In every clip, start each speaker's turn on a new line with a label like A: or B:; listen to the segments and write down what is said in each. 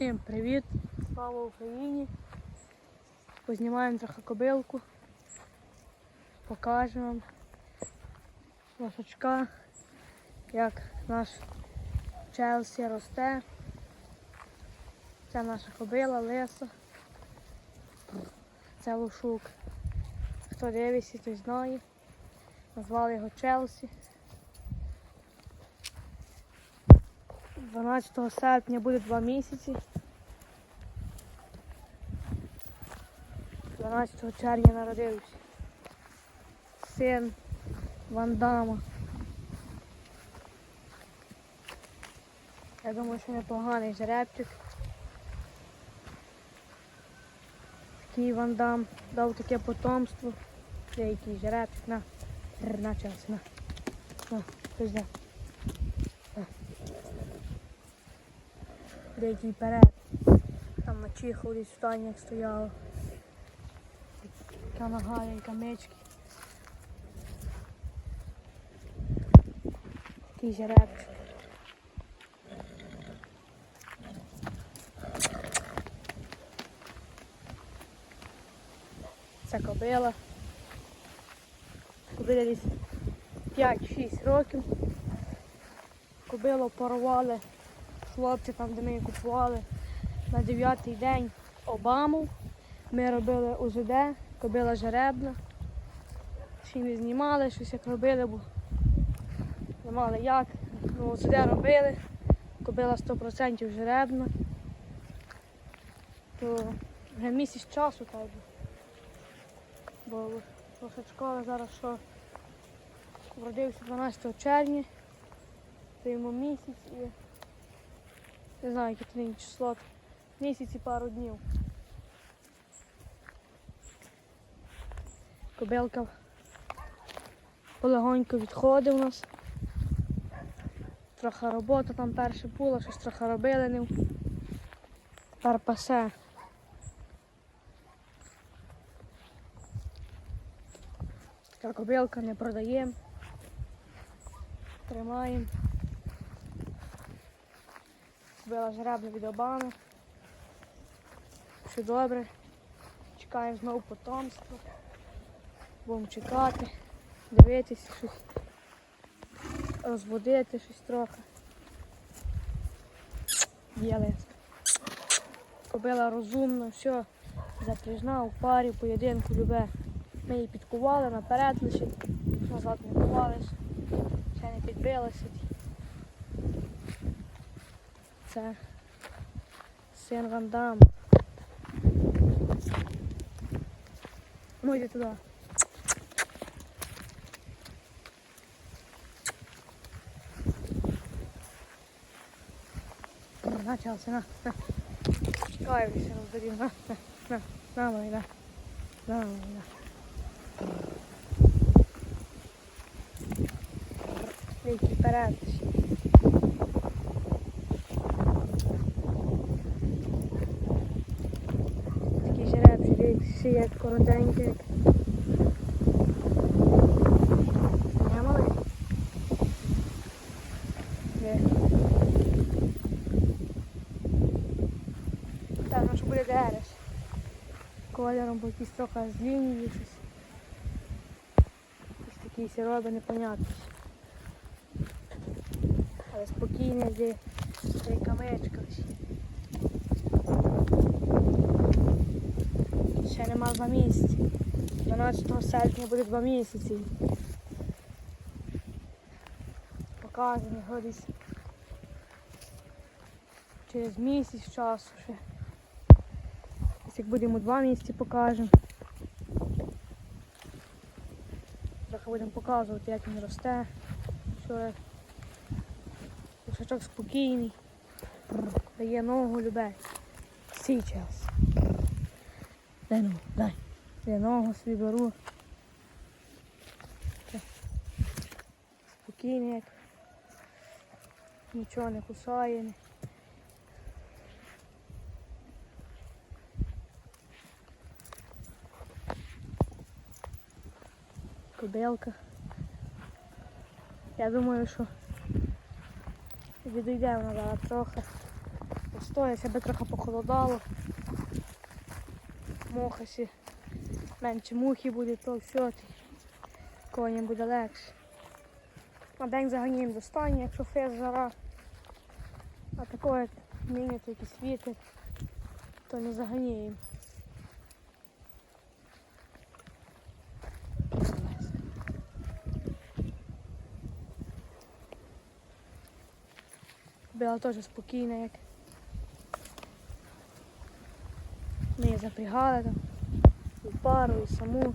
A: Всім привіт! Слава Україні! Познімаємо трохи кобилку. Покажемо вам лошачка, як наш Челсі росте. Це наша кобила, лиса. Це лошук. Хто дивиться, той знає. Назвали його Челсі. 12 серпня буде два місяці. 12 червня народився. Син Вандама. Я думаю, що непоганий жеребчик. Такий Вандам дав таке потомство. Деякий жеребчик. На, Р, на час, на. На, пизда. Деякий перед. Там на чиху в станях стояло. Яка нога, яка мечки. Такий жеребчик. Це кобила. Кобила десь 5-6 років. Кобилу порвали хлопці там, де ми купували на 9-й день Обаму. Ми робили УЗД, кобила жеребна. Ще не знімали, щось як робили, бо не мали як. Ну, УЗД робили, кобила 100% жеребна. То вже місяць часу так. Бо лошачкова зараз що вродився 12 червня, то йому місяць і не знаю, яке нині число. Місяць і пару днів. Кобилка полегонько відходить у нас. Трохи робота там перше була, щось трохи робили ним. Тепер пасе. Така кобилка не продаємо. Тримаємо. Збила жеребна від обами. Все добре. Чекаємо знову потомство. Будемо чекати, дивитися, щось розбудити щось трохи. Є лист. Кобила розумна, все, запряжна, у парі, поєдинку любе. Ми її підкували наперед лише, назад не кувалися, ще не підбилися. Це син Вандам. Ну йди туди. Начався, на, на. Чекай, все роздарів, на, на, на, на, мой, на, на, мой, на. Вийти вперед. Такий жеребчик, шия коротенький. Як. Малий? Є. Так, ну що буде. Кольором, бо якийсь трохи з щось. Якийсь такий сіроби непонятний. Але спокійний, де камечка. Ще нема два місяці. 12 серпня буде два місяці. Показаний ходить через місяць часу ще. Як будемо два місяці покажемо. Трохи будемо показувати, як він росте. Що як. Лошачок спокійний. Дає ногу любе. Сейчас. Дай ногу, дай. Я ногу собі беру. Це. Спокійний як. Нічого не кусає. Кобилка. Я думаю, що відійде вона трохи. постоять, себе трохи похолодало. Мохасі. Менше мухи буде, то все. Коням буде легше. На день заганяємо до стані, якщо фес жара. А такое нині то якийсь вітер, то не заганяємо. Була теж спокійна, як ми її запрягали там, і пару, і саму.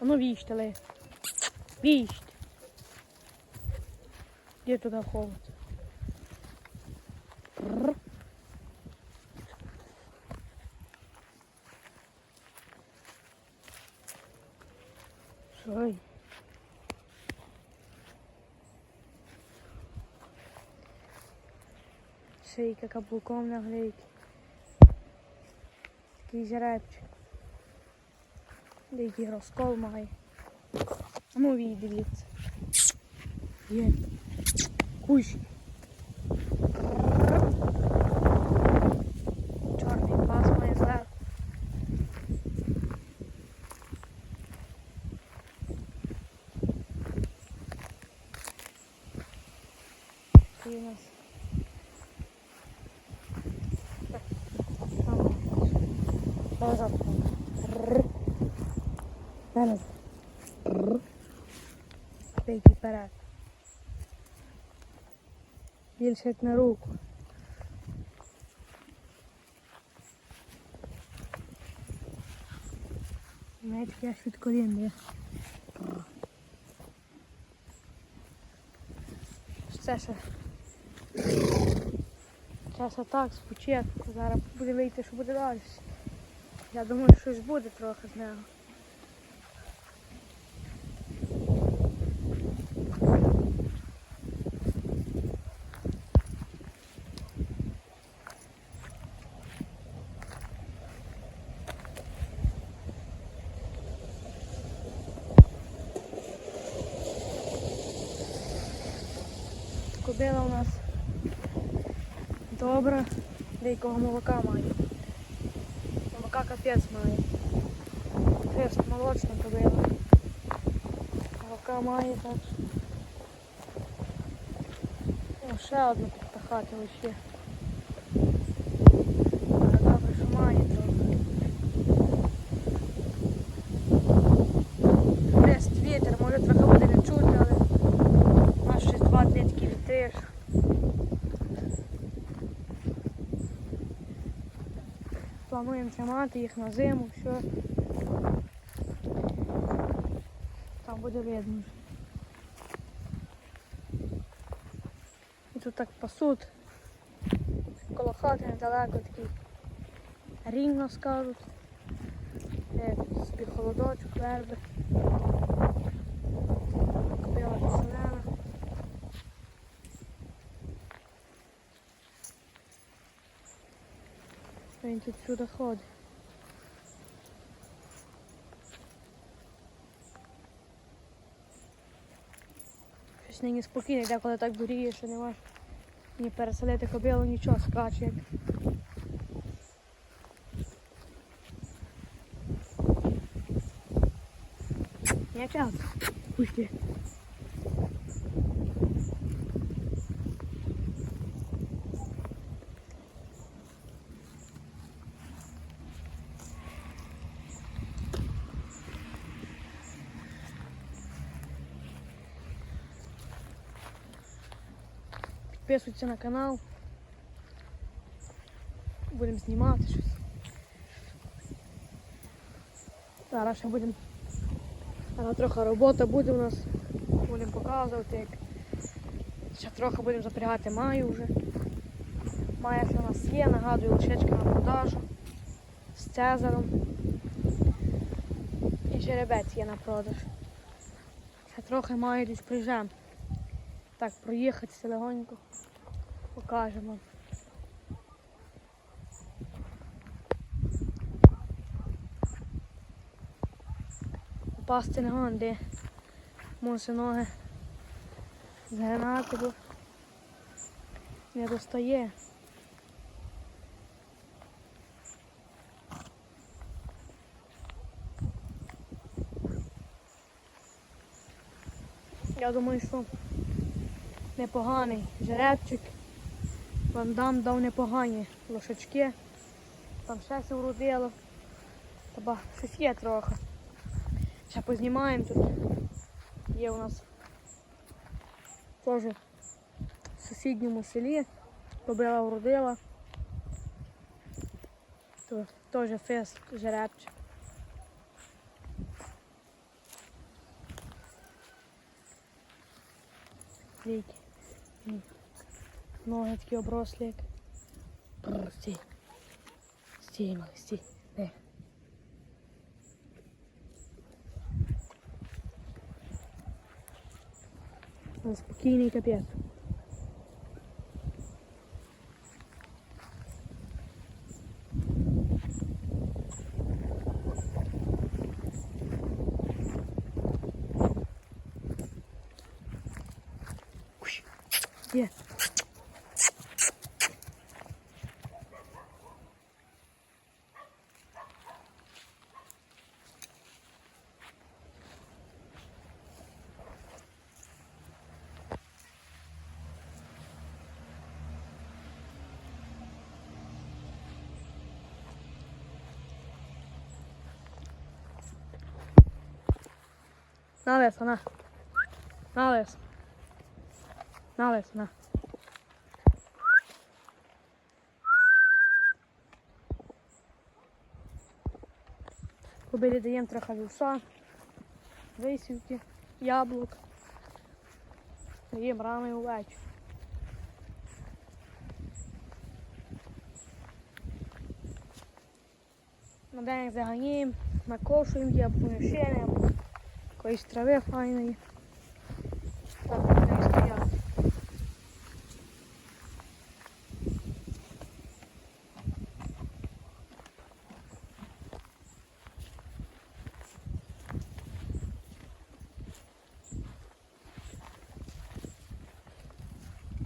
A: А ну віжте, ли. Віжте. Де туди холод? Ой. Шийка каблуком на глейки. Такий жеребчик. Деякий розкол має. Ну, вій, дивіться. Є. Кущ. Чорний пас має зверху. Такий у нас. Там. Назад. Рррр. Назад. Рррр. Вперед. Більше як на руку. Навіть я від є. Це ще. Зараз отак спочатку. Зараз буде вийти, що буде далі. Я думаю, щось буде трохи з нього. Кобила у нас добра, деякого молока має. Молока капець має. Фест молочна кобила. Молока має так. Ще одна підпахати лише. Але добре, що має трохи. Фест вітер, може трохи буде не чути, але Аж щось два дні такі вітриш. Плануємо тримати їх на зиму, все. Там буде видно. І тут так пасуть. Коло хати недалеко такий рівно скажуть. Як собі холодочок, верби. Купила зелена. Тут сюди ходить. Щось нині спокійно, деколи так дуріє, що не ні переселити кобилу, нічого скаче. як. Не. Пусти. Підписуйтесь на канал. Будемо знімати щось. Зараз ще будемо. Зараз трохи робота буде у нас. Будемо показувати, як ще трохи будемо запрягати маю вже. Ще у нас є, нагадую, лошечка на продажу з Цезаром. І жеребець є на продаж. Ще трохи маю десь прижем. Так, проїхатися легонько. Покажемо. Пасти не гон, де муси ноги згинати, бо Не достає. Я думаю, що непоганий жеребчик. Ван дам дав непогані лошачки. Там ще все вродило. Та щось є трохи. Ще познімаємо тут. Є у нас теж в сусідньому селі. Кобила вродила. То теж фес жеребчик. Дивіться. М. Ноги такі оброслі. як. Бррр, Стій. Стій, малий, стій. Де? Ну, Спокійний капець. На лесо, на. На лесо. На. Кобилі даємо трохи вівса, висівки, яблук. Даємо рано і увечері. На день заганяємо, накошуємо, є понищення, якоїсь jakiejś trawie fajnej. Tak, to jest ja.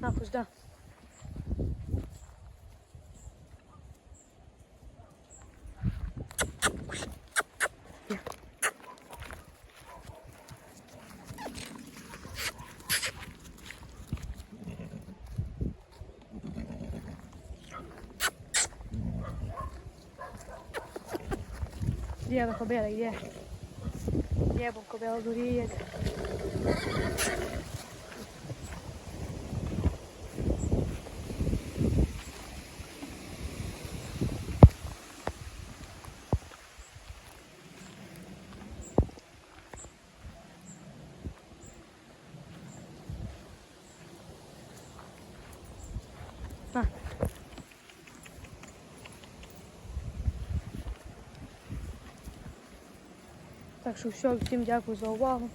A: Ah, pois dá. Кобила, где? Где бо кобила дуріє? На. Так що все, всім дякую за увагу.